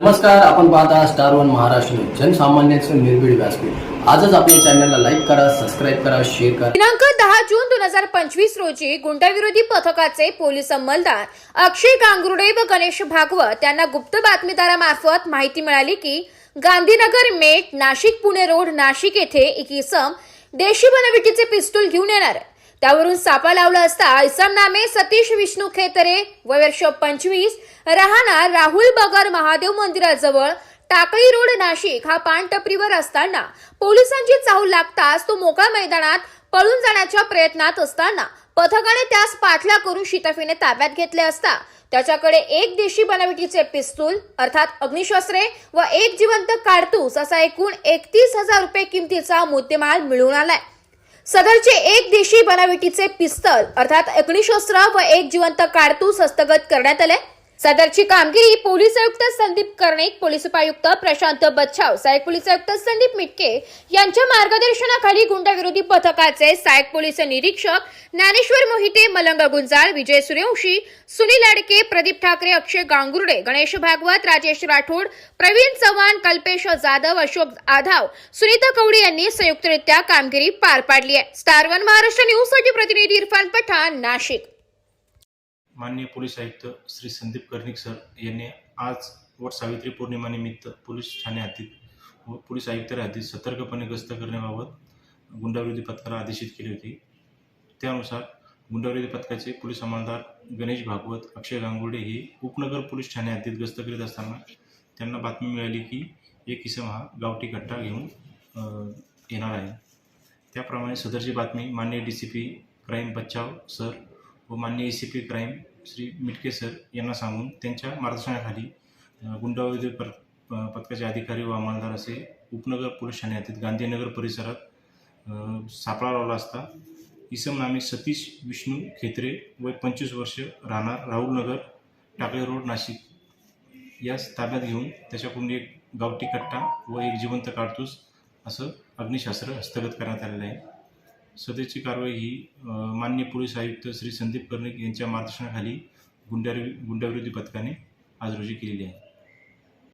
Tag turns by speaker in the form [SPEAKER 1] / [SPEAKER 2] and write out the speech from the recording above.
[SPEAKER 1] नमस्कार आपण पाहता स्टार वन महाराष्ट्र जनसामान्यांचं निर्भीड व्यासपीठ. आजच आपल्या चॅनलला लाईक करा सबस्क्राईब करा शेअर करा.
[SPEAKER 2] दिनांक दहा जून दोन हजार पंचवीस रोजी गुंडाविरोधी पथकाचे पोलीस अंमलदार अक्षय गांगुर्डे व गणेश भागवत यांना गुप्त बातमीदारामार्फत माहिती मिळाली की गांधीनगर मेट नाशिक पुणे रोड नाशिक येथे एक इसम देशी बनविटीचे पिस्तूल घेऊन येणार आहे. त्यावरून सापा लावला असता इसम नामे सतीश विष्णू खेतरे वय वर्ष पंचवीस राहणार राहुल बगर महादेव मंदिराजवळ टाकळी रोड नाशिक. हा पानटपरीवर असताना पोलिसांची चाहूल लागताच तो मोकळ्या मैदानात पळून जाण्याच्या प्रयत्नात असताना पथकाने त्यास पाठला करून शिताफीने ताब्यात घेतले असता त्याच्याकडे एक देशी बनावटीचे पिस्तूल अर्थात अग्निशस्त्रे व एक जिवंत काढतूस असा एकूण एकतीस हजार रुपये किमतीचा मुद्देमाल मिळून आलाय. सदरचे एक देशी बनावटीचे पिस्तल अर्थात अग्निशस्त्र व एक जिवंत काडतूस हस्तगत करण्यात आले. सदरची कामगिरी पोलीस आयुक्त संदीप कर्णिक पोलीस उपायुक्त प्रशांत बच्छाव सहाय्यक पोलीस आयुक्त संदीप मिटके यांच्या मार्गदर्शनाखाली गुंडाविरोधी पथकाचे सहाय्यक पोलीस निरीक्षक ज्ञानेश्वर मोहिते मलंग गुंजाळ विजय सूर्यवंशी सुनील अडके प्रदीप ठाकरे अक्षय गांगुर्डे गणेश भागवत राजेश राठोड प्रवीण चव्हाण कल्पेश जाधव अशोक आधाव सुनीता कवडे यांनी संयुक्तरित्या कामगिरी पार पाडली आहे. स्टार वन महाराष्ट्र न्यूजसाठी प्रतिनिधी इरफान पठाण नाशिक.
[SPEAKER 3] माननीय पोलीस आयुक्त श्री संदीप कर्णिक सर यांनी आज व सावित्री पौर्णिमानिमित्त पोलीस ठाणे हद्दीत व पोलीस आयुक्त हद्दीत सतर्कपणे गस्त करण्याबाबत गुंडाविरोधी पथकाला आदेशित केली होती. त्यानुसार गुंडाविरोधी पथकाचे पोलीस अंमलदार गणेश भागवत अक्षय गांगुडे हे उपनगर पोलीस ठाणे हद्दीत गस्त करीत असताना त्यांना बातमी मिळाली की एक इसम हा गावठी कट्टा घेऊन येणार आहे. त्याप्रमाणे सदरची बातमी माननीय D C P crime Bachhav sir व माननीय A C P crime Shri Mitke sir यांना सांगून त्यांच्या मार्गदर्शनाखाली गुंडावधी पर प- पथकाचे अधिकारी व अंमलदार असे उपनगर पोलीस ठाणे हद्दीत गांधीनगर परिसरात सापळा लावला असता. इसम नामे सतीश विष्णू खेत्रे वय पंचवीस वर्ष राहणार राहुलनगर टाकळे रोड नाशिक. यास ताब्यात घेऊन त्याच्याकडून एक गावठी कट्टा व एक जिवंत काडतूस असं अग्निशास्त्र हस्तगत करण्यात आलेलं आहे. सदरची कारवाई ही मान्य पोलीस आयुक्त श्री संदीप कर्णिक यांच्या मार्गदर्शनाखाली गुंडावि गुंडाविरोधी पथकाने आज रोजी केलेली आहे.